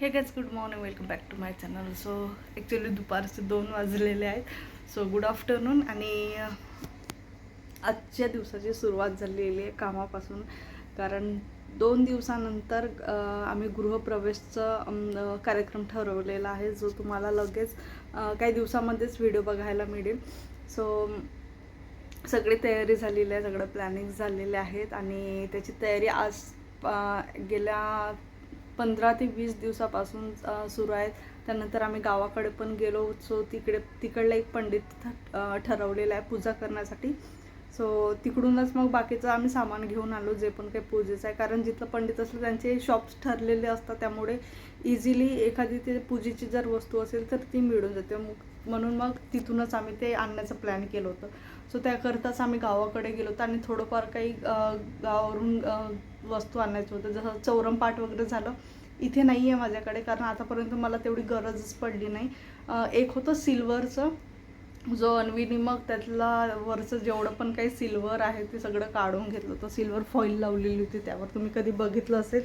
Hey guys good morning welcome back to my channel so actually दुपारचे दोन वाजलेले आहेत. सो गुड आफ्टरनून आणि आजच्या दिवसाची सुरुवात झालेली आहे कामापासून. कारण दोन दिवसानंतर आम्ही गृहप्रवेशचं कार्यक्रम ठरवलेला आहे जो तुम्हाला लगेच काही दिवसामध्येच व्हिडिओ बघायला मिळेल. सो सगळी तयारी झालेली आहे सगळं प्लॅनिंग झालेले आहेत. आणि त्याची तयारी आज गेल्या पंधरा ते वीस दिवसापासून सुरू आहेत. त्यानंतर आम्ही गावाकडे पण गेलो. सो तिकडे तिकडला एक पंडित ठरवलेला आहे पूजा करण्यासाठी. सो तिकडूनच मग बाकीचं आम्ही सामान घेऊन आलो जे पण काही पूजेचं आहे. कारण जिथलं पंडित असलं त्यांचे शॉप्स ठरलेले असतात. त्यामुळे इझिली एखादी ते पूजेची जर वस्तू असेल तर ती मिळून जाते. मग म्हणून मग तिथूनच आम्ही ते आणण्याचं प्लॅन केलं होतं. सो त्याकरताच आम्ही गावाकडे गेलो होतो आणि थोडंफार काही गावावरून वस्तू आणायचं होतं. जसं चौरमपाट वगैरे झालं इथे नाही आहे माझ्याकडे कारण आतापर्यंत मला तेवढी गरजच पडली नाही. एक होतं सिल्वरचं जो अन्वीनी मग त्यातला वरचं जेवढं पण काही सिल्वर आहे ते सगळं काढून घेतलं होतं. सिल्वर फॉईल लावलेली होती त्यावर. तुम्ही कधी बघितलं असेल.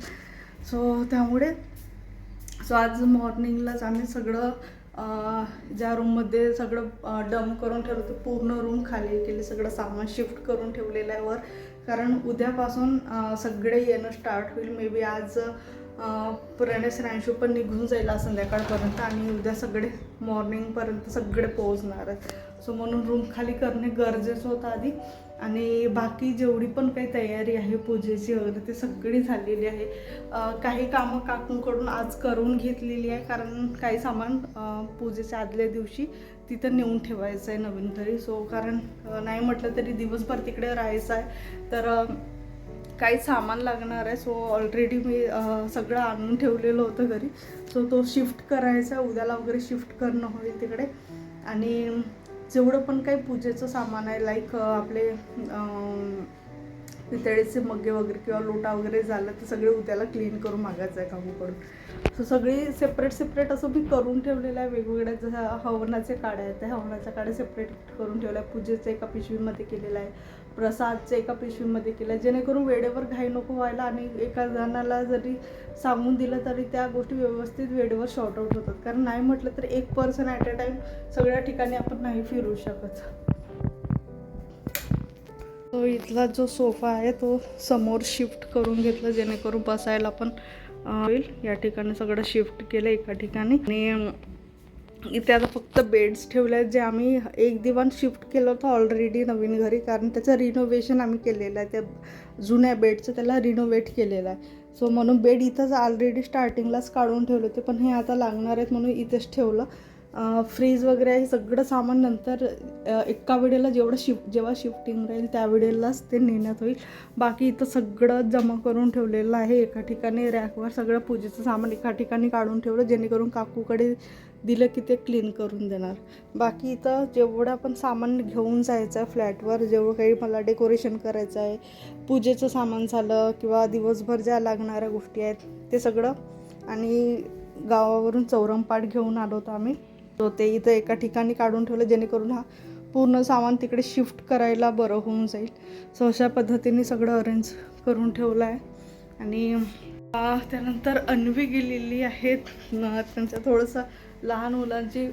सो त्यामुळे सो आज मॉर्निंगलाच आम्ही सगळं ज्या रूममध्ये सगळं डम करून ठेवलं होतं पूर्ण रूम खाली केली सगळं सामान शिफ्ट करून ठेवलेलं आहे वर. कारण उद्यापासून सगळे येणं स्टार्ट होईल. मे बी आज पुराणे प्रणेश पण निघून जाईल संध्याकाळपर्यंत आणि उद्या सगळे मॉर्निंगपर्यंत सगळे पोहोचणार आहेत. सो म्हणून रूम खाली करणे गरजेचं होतं आधी. आणि बाकी जेवढी पण काही तयारी आहे पूजेची वगैरे ते सगळी झालेली आहे. काही कामं काकूंकडून आज करून घेतलेली आहे कारण काही सामान पूजेच्या आदल्या दिवशी तिथं नेऊन ठेवायचं आहे नवीन तरी. सो कारण नाही म्हटलं तरी दिवसभर तिकडे राहायचं आहे. तर काही सामान लागणार आहे. सो ऑलरेडी मी सगळं आणून ठेवलेलं होतं घरी. सो तो शिफ्ट करायचा आहे. उद्याला वगैरे शिफ्ट करणं होईल तिकडे. आणि जेवढं पण काही पूजेचं सामान आहे लाईक आपले पितळेचे मग्गे वगैरे किंवा लोटा वगैरे झालं तर सगळे उद्याला क्लीन करून मागायचं आहे काकूकडून सो सगळी सेपरेट सेपरेट असं मी करून ठेवलेलं आहे. वेगवेगळ्या जसं हवनाचे काड्या आहेत त्या हवनाच्या काड्या सेपरेट करून ठेवल्या. आहे पूजेचं एका पिशवीमध्ये केलेलं आहे. प्रसादचं एका पिशवीमध्ये केलं. आहे जेणेकरून वेळेवर घाई नको व्हायला आणि एका जणाला जरी सांगून दिलं तरी त्या गोष्टी व्यवस्थित वेळेवर शॉर्ट आउट होतात. कारण नाही म्हटलं तर एक पर्सन ॲट अ टाईम सगळ्या ठिकाणी आपण नाही फिरू शकत. तो इथला जो सोफा आहे तो समोर शिफ्ट करून घेतला जेणेकरून बसायला पण होईल. या ठिकाणी सगळं शिफ्ट केलं एका ठिकाणी. आणि इथे आता फक्त बेड्स ठेवले आहेत जे आम्ही एक दिवाण शिफ्ट केलं होतं ऑलरेडी नवीन घरी कारण त्याचं रिनोव्हेशन आम्ही केलेलं आहे. त्या जुन्या बेडचं त्याला रिनोव्हेट केलेलं आहे. सो म्हणून बेड इथंच ऑलरेडी स्टार्टिंगलाच काढून ठेवले होते पण हे आता लागणार आहेत म्हणून इथेच ठेवलं. फ्रीज वगैरे हे सगळं सामान नंतर एका वेळेला जेवढं शिफ्ट जेव्हा शिफ्टिंग राहील त्या वेळेलाच ते नेण्यात होईल. बाकी इथं सगळं जमा करून ठेवलेलं आहे एका ठिकाणी रॅकवर सगळं पूजेचं सामान एका ठिकाणी काढून ठेवलं जेणेकरून काकूकडे दिलं की ते क्लीन करून देणार. बाकी इथं जेवढं पण सामान घेऊन जायचं आहे फ्लॅटवर जेवढं काही मला डेकोरेशन करायचं आहे पूजेचं सामान झालं किंवा दिवसभर ज्या लागणाऱ्या गोष्टी आहेत ते सगळं आणि गावावरून चौरमपाट घेऊन आलो होतो आम्ही. तो ते इथं एका ठिकाणी काढून ठेवलं जेणेकरून हा पूर्ण सामान तिकडे शिफ्ट करायला बरं होऊन जाईल. सो अशा पद्धतीने सगळं अरेंज करून ठेवलं आहे. आणि त्यानंतर अन्वी गेलेली आहेत. त्यांच्या थोडंसं लहान मुलांची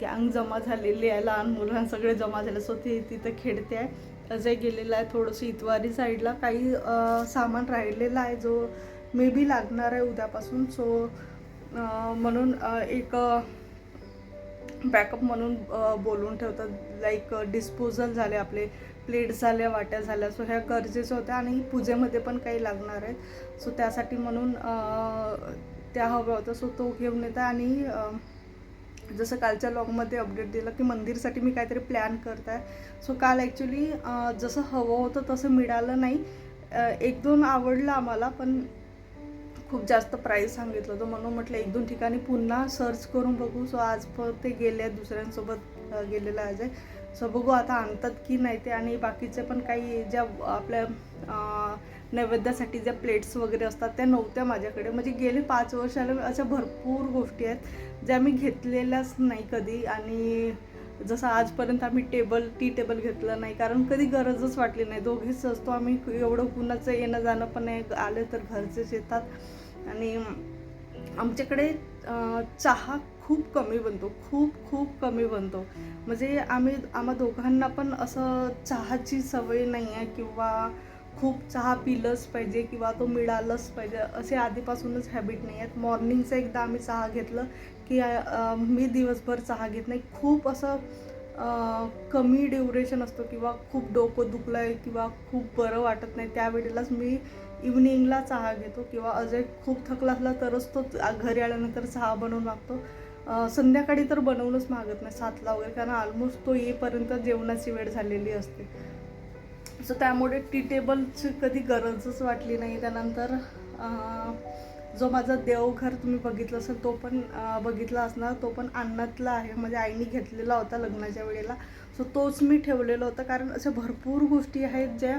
गँग जमा झालेली आहे. लहान मुलं सगळे जमा झाले. सो ती तिथं खेळते आहे. अजय गेलेला आहे थोडंसं इतवारी साईडला. काही सामान राहिलेला आहे जो मे बी लागणार आहे उद्यापासून. सो म्हणून एक बॅकअप म्हणून बोलून ठेवतात. लाईक डिस्पोजल झाले आपले प्लेट्स झाल्या वाट्या झाल्या. सो ह्या गरजेच्या होत्या आणि पूजेमध्ये पण काही लागणार आहेत. सो त्यासाठी म्हणून त्या हव्या होत्या. सो तो घेऊन येतात आणि जसं कालच्या लॉगमध्ये अपडेट दिलं की मंदिरसाठी मी काहीतरी प्लॅन करत आहे सो काल ॲक्च्युली जसं हवं होतं तसं मिळालं नाही. एक दोन आवडलं आम्हाला पण खूप जास्त प्राईस सांगितलं होतं. म्हणून म्हटलं एक दोन ठिकाणी पुन्हा सर्च करून बघू. सो आज पण ते गेले आहेत दुसऱ्यांसोबत गेलेला आज आहे. सो बघू आता आणतात की नाही ते. आणि बाकीचे पण काही ज्या आपल्या नैवेद्यासाठी ज्या प्लेट्स वगैरे असतात त्या नव्हत्या माझ्याकडे. म्हणजे गेले पाच वर्षाला अशा भरपूर गोष्टी आहेत ज्या मी घेतलेल्याच नाही कधी. आणि जसं आजपर्यंत आम्ही टेबल टी टेबल घेतलं नाही. कारण कधी गरजच वाटली नाही. दोघीच असतो आम्ही. एवढं कुणाचं येणं जाणं पण नाही. आलं तर घरचेच येतात. आणि आमच्याकडे चहा खूप कमी बनतो. खूप खूप कमी बनतो. म्हणजे आम्ही आम्हा दोघांना पण असं चहाची सवय नाही आहे किंवा खूप चहा पिलंच पाहिजे किंवा तो मिळालंच पाहिजे. असे आधीपासूनच हॅबिट नाही आहेत. मॉर्निंगचं एकदा आम्ही चहा घेतलं की मी दिवसभर चहा घेत नाही. खूप असं कमी ड्युरेशन असतो किंवा खूप डोकं दुखलं आहे किंवा खूप बरं वाटत नाही त्यावेळेलाच मी इव्हनिंगला चहा घेतो किंवा अजय खूप थकला असला तरच तो घरी आल्यानंतर चहा बनवून मागतो. संध्याकाळी तर बनवूनच मागत नाही सातला वगैरे कारण ऑलमोस्ट तो येईपर्यंत जेवणाची वेळ झालेली असते. सो त्यामुळे टी टेबलची कधी गरजच वाटली नाही. त्यानंतर जो माझा देवघर तुम्ही बघितलं असेल तो पण बघितला असणार. तो पण अन्नातला आहे. माझ्या आईने घेतलेला होता लग्नाच्या वेळेला. सो तोच मी ठेवलेला होता. कारण अशा भरपूर गोष्टी आहेत ज्या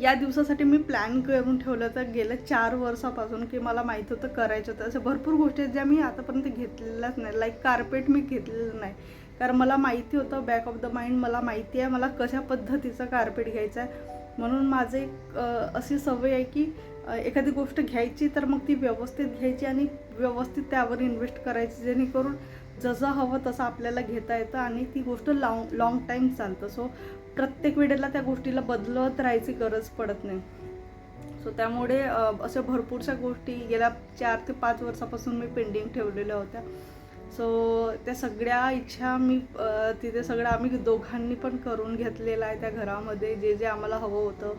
या दिवसासाठी मी प्लॅन करून ठेवलं तर गेल्या चार वर्षापासून की मला माहीत होतं करायचं होतं. अशा भरपूर गोष्टी आहेत ज्या मी आतापर्यंत घेतलेल्याच नाही. लाईक कार्पेट मी घेतलेलं नाही. कारण मला माहिती होतं बॅक ऑफ द माइंड मला माहिती आहे मला कशा पद्धतीचं कार्पेट घ्यायचं आहे म्हणून माझं एक अशी सवय आहे की एखादी गोष्ट घ्यायची तर मग ती व्यवस्थित घ्यायची आणि व्यवस्थित त्यावर इन्व्हेस्ट करायची जेणेकरून जसं हवं तसं आपल्याला घेता येतं आणि ती गोष्ट लाँग लाँग टाईम चालतं. सो प्रत्येक वेळेला त्या गोष्टीला बदलत राहायची गरज पडत नाही. सो त्यामुळे अशा भरपूरशा गोष्टी गेल्या चार ते पाच वर्षापासून मी पेंडिंग ठेवलेल्या होत्या. सो त्या सगळ्या इच्छा मी तिथे सगळं आम्ही दोघांनी पण करून घेतलेलं आहे त्या घरामध्ये. जे जे आम्हाला हवं होतं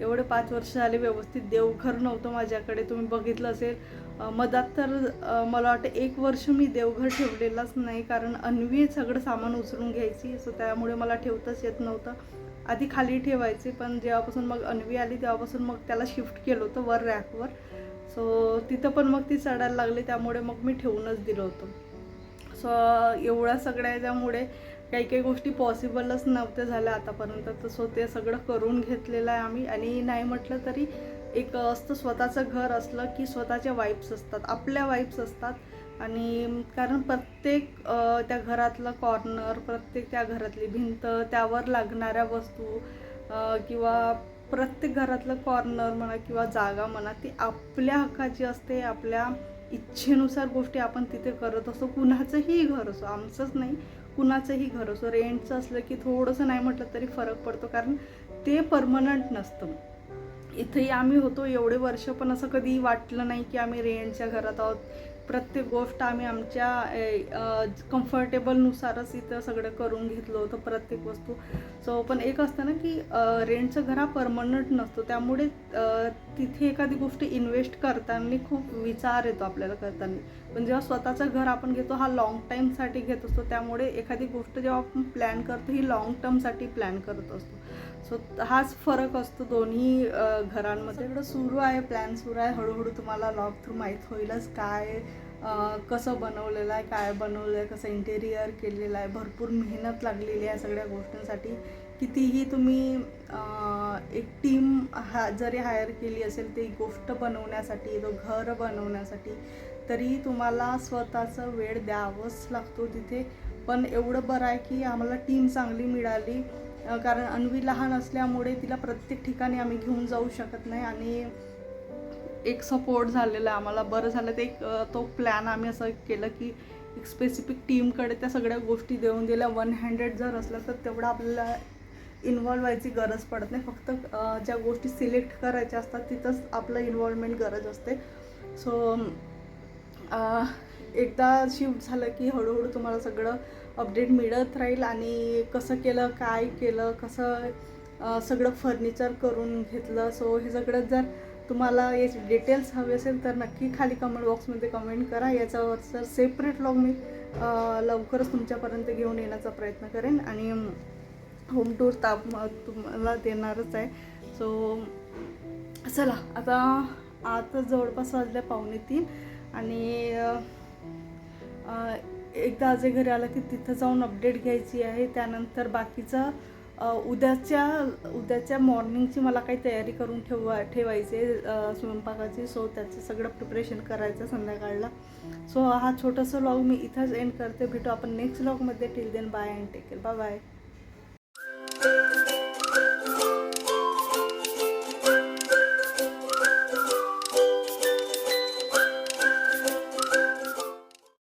एवढे पाच वर्ष झाले व्यवस्थित देवघर नव्हतं माझ्याकडे. तुम्ही बघितलं असेल. मधात तर मला वाटतं एक वर्ष मी देवघर ठेवलेलाच नाही. कारण अन्वी सगळं सामान उचलून घ्यायची. सो त्यामुळे मला ठेवताच येत नव्हतं. आधी खाली ठेवायचे पण जेव्हापासून मग अन्वी आली तेव्हापासून मग त्याला शिफ्ट केलं होतं वर रॅकवर सो तिथं पण मग ती चढायला लागली. त्यामुळे मग मी ठेवूनच दिलं होतं. सो एवढ्या सगळ्या याच्यामुळे काही काही गोष्टी पॉसिबलच नव्हत्या झाल्या आतापर्यंत. तसं ते सगळं करून घेतलेलं आहे आम्ही. आणि नाही म्हटलं तरी एक असतं स्वतःचं घर असलं की स्वतःच्या वाईब्स असतात आपल्या वाईब्स असतात. आणि कारण प्रत्येक त्या घरातलं कॉर्नर प्रत्येक त्या घरातली भिंत त्यावर लागणाऱ्या वस्तू किंवा प्रत्येक घरातलं कॉर्नर म्हणा किंवा जागा म्हणा ती आपल्या हक्काची असते आपल्या इच्छेनुसार गोष्टी आपण तिथे करत असतो. कुणाचंही घर असो आमचंच नाही. कुणाचंही घर असो रेंटचं असलं की थोडंसं नाही म्हटलं तरी फरक पडतो. कारण ते परमनंट नसतं. इथेही आम्ही होतो एवढे वर्ष पण असं कधी वाटलं नाही की आम्ही रेंटच्या घरात आहोत. प्रत्येक गोष्ट आम्ही आमच्या कम्फर्टेबलनुसारच इथं सगळं करून घेतलं होतं प्रत्येक वस्तू. सो पण एक असतं ना की रेंटचं घर हा परमनंट नसतो. त्यामुळे तिथे एखादी गोष्ट इन्व्हेस्ट करताना खूप विचार येतो आपल्याला करताना. पण जेव्हा स्वतःचं घर आपण घेतो हा लॉंग टाईमसाठी घेत असतो. त्यामुळे एखादी गोष्ट जेव्हा आपण प्लॅन करतो ही लॉंग टर्मसाठी प्लॅन करत असतो. सो हाच फरक असतो दोन्ही घरांमध्ये. इकडं सुरू आहे प्लॅन सुरू आहे. हळूहळू तुम्हाला लॉक थ्रू माहीत होईलच काय कसं बनवलेलं आहे काय बनवलं आहे कसं इंटेरियर केलेलं आहे. भरपूर मेहनत लागलेली आहे सगळ्या गोष्टींसाठी. कितीही तुम्ही एक टीम हा जरी हायर केली असेल ती गोष्ट बनवण्यासाठी तो घर बनवण्यासाठी तरी तुम्हाला स्वतःचा वेळ द्यावंच लागतो तिथे. पण एवढं बरं आहे की आम्हाला टीम चांगली मिळाली. कारण अन्वी लहान असल्यामुळे तिला प्रत्येक ठिकाणी आम्ही घेऊन जाऊ शकत नाही आणि एक सपोर्ट झालेला आम्हाला. बरं झालं ते एक तो प्लॅन आम्ही असं केलं की एक स्पेसिफिक टीमकडे त्या सगळ्या गोष्टी देऊन दिल्या. वन हँड्रेड जर असलं तर तेवढं आपल्याला इन्वॉल्व व्हायची गरज पडत नाही. फक्त ज्या गोष्टी सिलेक्ट करायच्या असतात तिथंच आपलं इन्व्हॉल्वमेंट गरज असते. सो एकदा शिफ्ट झालं की हळूहळू तुम्हाला सगळं अपडेट मिळत राहील आणि कसं केलं काय केलं कसं सगळं फर्निचर करून घेतलं. सो हे सगळं जर तुम्हाला याचे डिटेल्स हवे असेल तर नक्की खाली कमेंट बॉक्समध्ये कमेंट करा. याच्यावर सर सेपरेट लॉग मी लवकरच तुमच्यापर्यंत घेऊन येण्याचा प्रयत्न करेन आणि होम टूर ताप तुम्हाला देणारच आहे. सो चला आता आता जवळपास वाजल्या पावणे तीन. आणि एकदा अजय घरी आला की तिथं जाऊन अपडेट घ्यायची आहे. त्यानंतर बाकीचं उद्याच्या उद्याच्या मॉर्निंगची मला काही तयारी करून ठेवा ठेवायची आहे. स्वयंपाकाची सो त्याचं सगळं प्रिपरेशन करायचं संध्याकाळला. सो हा छोटासा लॉग मी इथंच एंड करते. भेटू आपण next व्लॉगमध्ये till then bye and take care bye bye